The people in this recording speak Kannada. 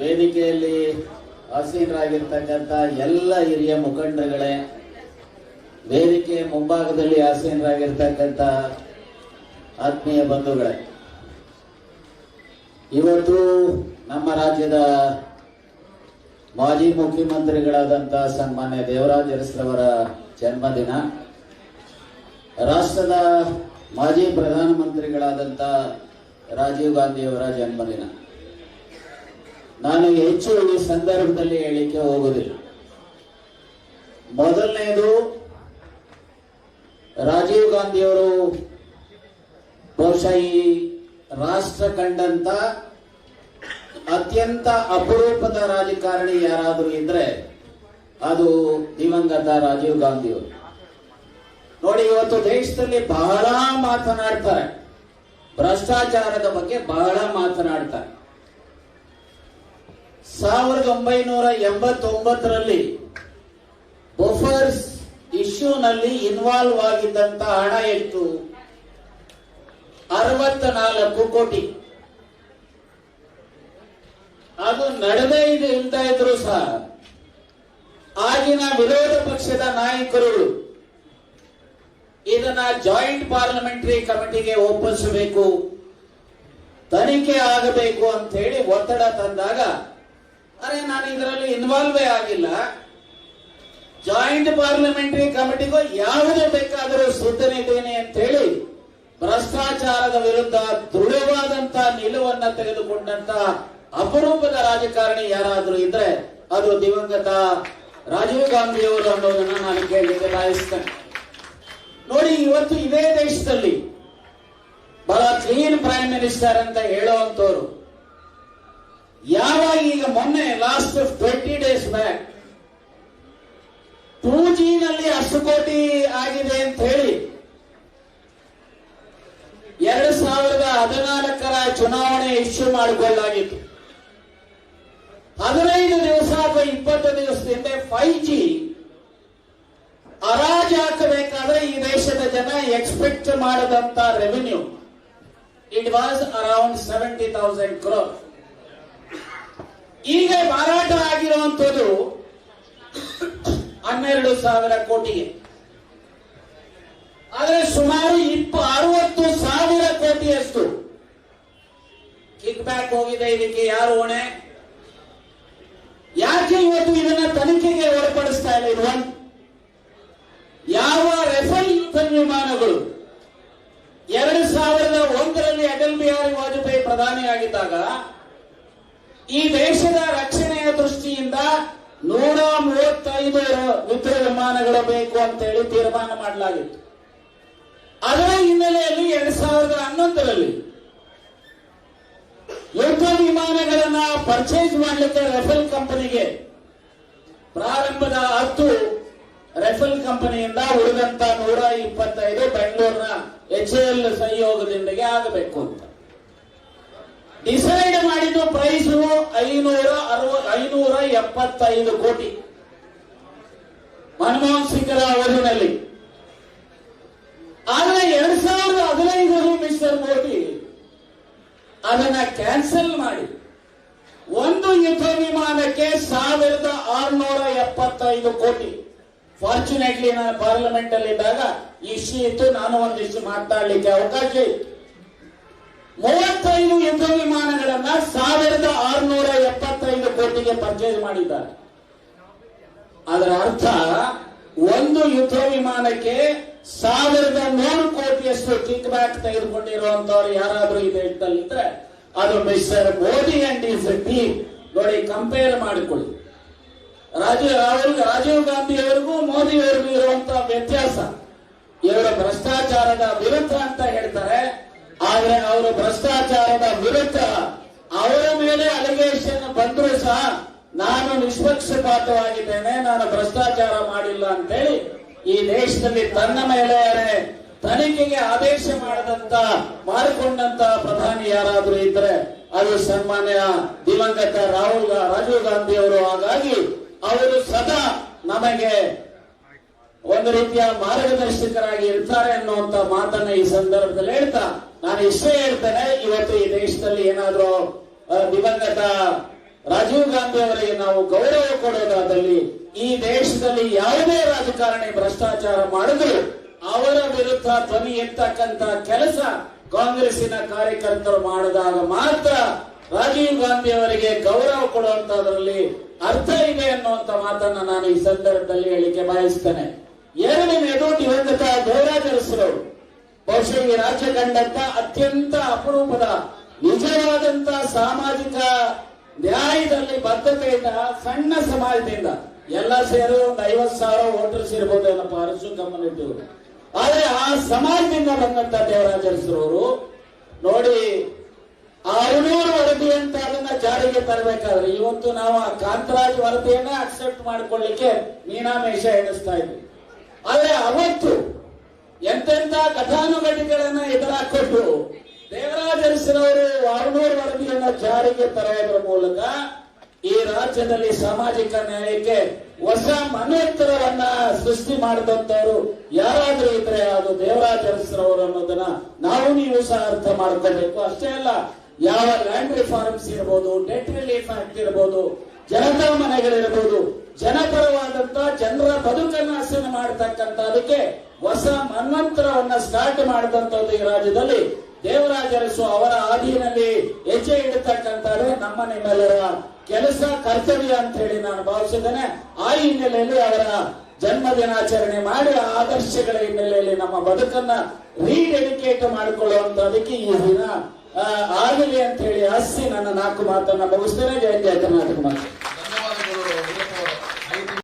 ವೇದಿಕೆಯಲ್ಲಿ ಆಸೀನರಾಗಿರ್ತಕ್ಕಂಥ ಎಲ್ಲ ಹಿರಿಯ ಮುಖಂಡಗಳೇ, ವೇದಿಕೆ ಮುಂಭಾಗದಲ್ಲಿ ಆಸೀನರಾಗಿರ್ತಕ್ಕಂಥ ಆತ್ಮೀಯ ಬಂಧುಗಳೇ, ಇವತ್ತು ನಮ್ಮ ರಾಜ್ಯದ ಮಾಜಿ ಮುಖ್ಯಮಂತ್ರಿಗಳಾದಂತಹ ಸನ್ಮಾನ್ಯ ದೇವರಾಜ ಅರಸ್ರವರ ಜನ್ಮದಿನ, ರಾಷ್ಟ್ರದ ಮಾಜಿ ಪ್ರಧಾನಮಂತ್ರಿಗಳಾದಂಥ ರಾಜೀವ್ ಗಾಂಧಿಯವರ ಜನ್ಮದಿನ. ನಾನು ಹೆಚ್ಚು ಈ ಸಂದರ್ಭದಲ್ಲಿ ಹೇಳಿಕೆ ಹೋಗುವುದಿಲ್ಲ. ಮೊದಲನೇದು, ರಾಜೀವ್ ಗಾಂಧಿಯವರು ಬಹುಶಃ ಈ ರಾಷ್ಟ್ರ ಕಂಡಂತ ಅತ್ಯಂತ ಅಪರೂಪದ ರಾಜಕಾರಣಿ ಯಾರಾದರೂ ಇದ್ರೆ ಅದು ದಿವಂಗತ ರಾಜೀವ್ ಗಾಂಧಿಯವರು. ನೋಡಿ, ಇವತ್ತು ದೇಶದಲ್ಲಿ ಬಹಳ ಮಾತನಾಡ್ತಾರೆ. ಭ್ರಷ್ಟಾಚಾರದ ಬಗ್ಗೆ ಬಹಳ ಮಾತನಾಡ್ತಾರೆ. ಸಾವಿರದ ಒಂಬೈನೂರ ಎಂಬತ್ತೊಂಬತ್ತರಲ್ಲಿ ಬೊಫರ್ಸ್ ಇಶ್ಯೂನಲ್ಲಿ ಇನ್ವಾಲ್ವ್ ಆಗಿದ್ದಂತ ಹಣ ಎಷ್ಟು? ಅರವತ್ತ ನಾಲ್ಕು ಕೋಟಿ. ಅದು ನಡೆದೇ ಇದೆ ಅಂತ ಇದ್ರು ಸಹ. ಆಗಿನ ವಿರೋಧ ಪಕ್ಷದ ನಾಯಕರು ಇದನ್ನ ಜಾಯಿಂಟ್ ಪಾರ್ಲಿಮೆಂಟರಿ ಕಮಿಟಿಗೆ ಒಪ್ಪಿಸಬೇಕು, ತನಿಖೆ ಆಗಬೇಕು ಅಂತ ಹೇಳಿ ಒತ್ತಡ ತಂದಾಗ ಅರೆ, ನಾನು ಇದರಲ್ಲಿ ಇನ್ವಾಲ್ವೇ ಆಗಿಲ್ಲ. ಜಾಯಿಂಟ್ ಪಾರ್ಲಿಮೆಂಟರಿ ಕಮಿಟಿಗೂ ಯಾವುದೇ ಬೇಕಾದರೂ ಸುತ್ತನಿದ್ದೇನೆ ಅಂತ ಹೇಳಿ ಭ್ರಷ್ಟಾಚಾರದ ವಿರುದ್ಧ ದೃಢವಾದಂತ ನಿಲುವನ್ನ ತೆಗೆದುಕೊಂಡಂತ ಅಪರೂಪದ ರಾಜಕಾರಣಿ ಯಾರಾದರೂ ಇದ್ರೆ ಅದು ದಿವಂಗತ ರಾಜೀವ್ ಗಾಂಧಿಯವರು ಅನ್ನೋದನ್ನ ನಾನು ಕೇಳಲಿಕ್ಕೆ ಬಯಸ್ತೇನೆ. ನೋಡಿ, ಇವತ್ತು ಇದೇ ದೇಶದಲ್ಲಿ ಬಹಳ ಕ್ಲೀನ್ ಪ್ರೈಮ್ ಮಿನಿಸ್ಟರ್ ಅಂತ ಹೇಳುವಂತವ್ರು ಯಾವಾಗ ಈಗ ಮೊನ್ನೆ last twenty days back two G ನಲ್ಲಿ ಅಷ್ಟು ಕೋಟಿ ಆಗಿದೆ ಅಂತ ಹೇಳಿ ಎರಡು ಸಾವಿರದ ಹದಿನಾಲ್ಕರ ಚುನಾವಣೆ ಇಶ್ಯೂ ಮಾಡಿಕೊಳ್ಳಲಾಗಿತ್ತು. ಹದಿನೈದು ದಿವಸ ಅಥವಾ ಇಪ್ಪತ್ತು ದಿವಸದಿಂದ ಫೈವ್ ಜಿ ಹರಾಜು ಹಾಕಬೇಕಾದ್ರೆ ಈ ದೇಶದ ಜನ expect ಮಾಡದಂತ revenue it was around seventy thousand crore ಈಗ ಮಾರಾಟ ಆಗಿರುವಂತದ್ದು ಹನ್ನೆರಡು ಸಾವಿರ ಕೋಟಿಗೆ. ಆದರೆ ಸುಮಾರು ಇಪ್ಪ ಅರವತ್ತು ಸಾವಿರ ಕೋಟಿಯಷ್ಟು. ಕಿಕ್ ಬ್ಯಾಕ್ ಹೋಗಿದೆ ಇದಕ್ಕೆ ಯಾರು ಹೊಣೆ? ಯಾಕೆ ಇವತ್ತು ಇದನ್ನ ತನಿಖೆಗೆ ಒಳಪಡಿಸ್ತಾ ಇಲ್ಲ ಯಾವ ರೆಫಲ್ ಯುದ್ಧ ವಿಮಾನಗಳು ಎರಡು ಸಾವಿರದ ಒಂದರಲ್ಲಿ ಅಟಲ್ ಬಿಹಾರಿ ವಾಜಪೇಯಿ ಪ್ರಧಾನಿಯಾಗಿದ್ದಾಗ ಈ ದೇಶದ ರಕ್ಷಣೆಯ ದೃಷ್ಟಿಯಿಂದ ನೂರ ಮೂವತ್ತೈದು ಯುದ್ಧ ವಿಮಾನಗಳು ಬೇಕು ಅಂತ ಹೇಳಿ ತೀರ್ಮಾನ ಮಾಡಲಾಗಿತ್ತು. ಅದರ ಹಿನ್ನೆಲೆಯಲ್ಲಿ ಎರಡ್ ಸಾವಿರದ ಹನ್ನೊಂದರಲ್ಲಿ ಯುದ್ಧ ವಿಮಾನಗಳನ್ನ ಪರ್ಚೇಸ್ ಮಾಡಲಿಕ್ಕೆ ರೆಫೆಲ್ ಕಂಪನಿಗೆ ಪ್ರಾರಂಭದ ಹತ್ತು ರೆಫೆಲ್ ಕಂಪನಿಯಿಂದ ಉಳಿದಂತ ನೂರ ಇಪ್ಪತ್ತೈದು ಬೆಂಗಳೂರಿನ ಎಚ್ ಎಲ್ ಸಹಯೋಗದಿಂದಗೆ ಆಗಬೇಕು ಅಂತ. ಡಿಸೈಡ್ ಮಾಡಿದ್ದು ಪ್ರೈಸ್ ಐನೂರ ಅರವ, ಐನೂರ ಎಪ್ಪತ್ತೈದು ಕೋಟಿ. ಮನಮೋಹನ್ ಸಿಂಗ್ರ ಅವಧಿನಲ್ಲಿ. ಆದರೆ ಎರಡ್ ಸಾವಿರದ ಹದಿನೈದರಲ್ಲಿ ಮಿಸ್ಟರ್ ಮೋದಿ ಅದನ್ನ ಕ್ಯಾನ್ಸಲ್ ಮಾಡಿ. ಒಂದು ಯುದ್ಧ ವಿಮಾನಕ್ಕೆ ಸಾವಿರದ ಆರುನೂರ ಎಪ್ಪತ್ತೈದು ಕೋಟಿ. ಫಾರ್ಚುನೇಟ್ಲಿ ನಾನು ಪಾರ್ಲಿಮೆಂಟ್ ಅಲ್ಲಿ ಇದ್ದಾಗ ಇಶ್ಯೂ ಇತ್ತು ನಾನು ಒಂದಿಷ್ಟು ಮಾತಾಡಲಿಕ್ಕೆ ಅವಕಾಶ ಇತ್ತು. ಯುದ್ಧ ವಿಮಾನಗಳನ್ನ ಸಾವಿರದ ಆರುನೂರ ಎಪ್ಪತ್ತೈದು ಕೋಟಿಗೆ ಪರ್ಚೇಸ್ ಮಾಡಿದ್ದಾರೆ. ಅದರ ಅರ್ಥ ಒಂದು ಯುದ್ಧ ವಿಮಾನಕ್ಕೆ ಸಾವಿರದ ನೂರು ಕೋಟಿಯಷ್ಟು ಕಿಕ್ ಬ್ಯಾಕ್ ತೆಗೆದುಕೊಂಡಿರುವಂತವ್ರು ಯಾರಾದ್ರೂ ಈ ದೇಶದಲ್ಲಿ ಅದು mister Modi and his team ನೋಡಿ ಕಂಪೇರ್ ಮಾಡಿಕೊಳ್ಳಿ. ರಾಜೀವ್, ರಾಹುಲ್, ರಾಜೀವ್ ಗಾಂಧಿ ಅವರಿಗೂ ಮೋದಿ ಅವರಿಗೂ ಇರುವಂತಹ ವ್ಯತ್ಯಾಸ. ಇವರು ಭ್ರಷ್ಟಾಚಾರದ ವಿರುದ್ಧ ಅಂತ ಹೇಳ್ತಾರೆ. ಆದ್ರೆ ಅವರು ಭ್ರಷ್ಟಾಚಾರದ ವಿರುದ್ಧ ಅವರ ಮೇಲೆ ಅಲಿಗೇಷನ್ ಬಂದರೂ ಸಹ ನಾನು ನಿಷ್ಪಕ್ಷಪಾತವಾಗಿದ್ದೇನೆ, ನಾನು ಭ್ರಷ್ಟಾಚಾರ ಮಾಡಿಲ್ಲ ಅಂತೇಳಿ ಈ ದೇಶದಲ್ಲಿ ತನ್ನ ಮೇಲೆ ತನಿಖೆಗೆ ಆದೇಶ ಮಾಡದಂತ, ಮಾಡಿಕೊಂಡಂತ ಪ್ರಧಾನಿ ಯಾರಾದ್ರೂ ಇದ್ರೆ ಅದು ಸನ್ಮಾನ್ಯ ದಿವಂಗತ ರಾಹುಲ್ ರಾಜೀವ್ ಗಾಂಧಿ ಅವರು. ಹಾಗಾಗಿ ಅವರು ಸದಾ ನಮಗೆ ಒಂದು ರೀತಿಯ ಮಾರ್ಗದರ್ಶಕರಾಗಿ ಇರ್ತಾರೆ ಅನ್ನುವಂತ ಮಾತನ್ನ ಈ ಸಂದರ್ಭದಲ್ಲಿ ಹೇಳ್ತಾ, ನಾನು ಇಷ್ಟೇ ಹೇಳ್ತೇನೆ, ಇವತ್ತು ಈ ದೇಶದಲ್ಲಿ ಏನಾದ್ರೂ ದಿವಂಗತ ರಾಜೀವ್ ಗಾಂಧಿ ಅವರಿಗೆ ನಾವು ಗೌರವ ಕೊಡೋದಾದಲ್ಲಿ ಈ ದೇಶದಲ್ಲಿ ಯಾವುದೇ ರಾಜಕಾರಣಿ ಭ್ರಷ್ಟಾಚಾರ ಮಾಡಿದ್ರು, ಅವರ ವಿರುದ್ಧ ಧ್ವನಿ ಎತ್ತಕ್ಕಂತ ಕೆಲಸ ಕಾಂಗ್ರೆಸ್ಸಿನ ಕಾರ್ಯಕರ್ತರು ಮಾಡಿದಾಗ ಮಾತ್ರ ರಾಜೀವ್ ಗಾಂಧಿ ಅವರಿಗೆ ಗೌರವ ಕೊಡುವಂತದ್ರಲ್ಲಿ ಅರ್ಥ ಇದೆ ಅನ್ನುವಂತ ಮಾತನ್ನ ನಾನು ಈ ಸಂದರ್ಭದಲ್ಲಿ ಹೇಳಿಕೆ ಬಯಸ್ತೇನೆ. ಎರಡನೇದು ದಿವಂಗತ ಗೌರಾಜರಸರವರು ಬಹುಶಃ ಈ ರಾಜ್ಯ ಕಂಡಂತ ಅತ್ಯಂತ ಅಪರೂಪದ, ನಿಜವಾದಂತ ಸಾಮಾಜಿಕ ನ್ಯಾಯದಲ್ಲಿ ಬದ್ಧತೆಯಿಂದ, ಸಣ್ಣ ಸಮಾಜದಿಂದ ಎಲ್ಲ ಸೇರು ಒಂದು ಐವತ್ ಸಾವಿರ ವೋಟರ್ಸ್ ಇರ್ಬೋದು ಏನಪ್ಪ ಅರಸು ಗಮನಿಟ್ಟು ಆದ್ರೆ ಆ ಸಮಾಜದಿಂದ ಬಂದಂತ ದೇವರಾಜರಸರವರು ನೋಡಿ, ಆರುನೂರು ವರದಿ ಅಂತ ಅದನ್ನ ಜಾರಿಗೆ ತರಬೇಕಾದ್ರೆ ಇವತ್ತು ನಾವು ಆ ಕಾಂತರಾಜ್ ವರದಿಯನ್ನೇ ಅಕ್ಸೆಪ್ಟ್ ಮಾಡ್ಕೊಳ್ಳಿಕ್ಕೆ ಮೀನಾಮೇಷ ಎಣಿಸ್ತಾ ಇದ್ವಿ. ಆದ್ರೆ ಅವತ್ತು ಎಂತೆಂತ ಘಟಾನುಘಟಿಗಳನ್ನ ಎದುರಾಕೊಟ್ಟು ದೇವರಾಜ ಅರಸರವರು ವಾರಣೂರು ವರದಿಯನ್ನ ಜಾರಿಗೆ ತರುವುದರ ಮೂಲಕ ಈ ರಾಜ್ಯದಲ್ಲಿ ಸಾಮಾಜಿಕ ನ್ಯಾಯಕ್ಕೆ ಹೊಸ ಮನೋತ್ತರವನ್ನ ಸೃಷ್ಟಿ ಮಾಡಿದಂತವರು ಯಾರಾದ್ರೂ ಇದ್ರೆ ಅದು ದೇವರಾಜ ಅರಸರವರು ಅನ್ನೋದನ್ನ ನಾವು ನೀವು ಸಹ ಅರ್ಥ ಮಾಡ್ಕೋಬೇಕು. ಅಷ್ಟೇ ಅಲ್ಲ, ಯಾವ ಲ್ಯಾಂಡ್ ರಿಫಾರ್ಮ್ಸ್ ಇರ್ಬೋದು ಡೆಟ್ ರಿಲೀಫ್ ಆಕ್ಟ್ ಇರ್ಬೋದು ಜನತಾ ಮನೆಗಳಿರಬಹುದು ಜನಪರವಾದಂತ ಜನರ ಬದುಕನ್ನು ಹಸನ ಮಾಡತಕ್ಕಂತ ಅದಕ್ಕೆ ಹೊಸ ಮನ್ವಂತರವನ್ನ ಸ್ಟಾರ್ಟ್ ಮಾಡಿದಂತ ಈ ರಾಜ್ಯದಲ್ಲಿ. ದೇವರಾಜ ಅರಸು ಅವರ ಆದಿಯಲ್ಲಿ ಹೆಜ್ಜೆ ಇಡತಕ್ಕಂತಾರೆ ನಮ್ಮ ನಿಮ್ಮೆಲ್ಲರ ಕೆಲಸ, ಕರ್ತವ್ಯ ಅಂತ ಹೇಳಿ ನಾನು ಭಾವಿಸಿದ್ದೇನೆ ಆ ಹಿನ್ನೆಲೆಯಲ್ಲಿ ಅವರ ಜನ್ಮ ದಿನಾಚರಣೆ ಮಾಡಿ ಆದರ್ಶಗಳ ಹಿನ್ನೆಲೆಯಲ್ಲಿ ನಮ್ಮ ಬದುಕನ್ನ ರೀಡೆಡಿಕೇಟ್ ಮಾಡಿಕೊಳ್ಳುವಂತದಕ್ಕೆ ಈ ದಿನ ಆಗಲಿ ಅಂತ ಹೇಳಿ ಹಸಿ ನನ್ನ ನಾಲ್ಕು ಮಾತನ್ನ ಮುಗಿಸ್ತೇನೆ. ಜಯಂತಿ ಆಯ್ತು ನಾಲ್ಕು ಮಾತು.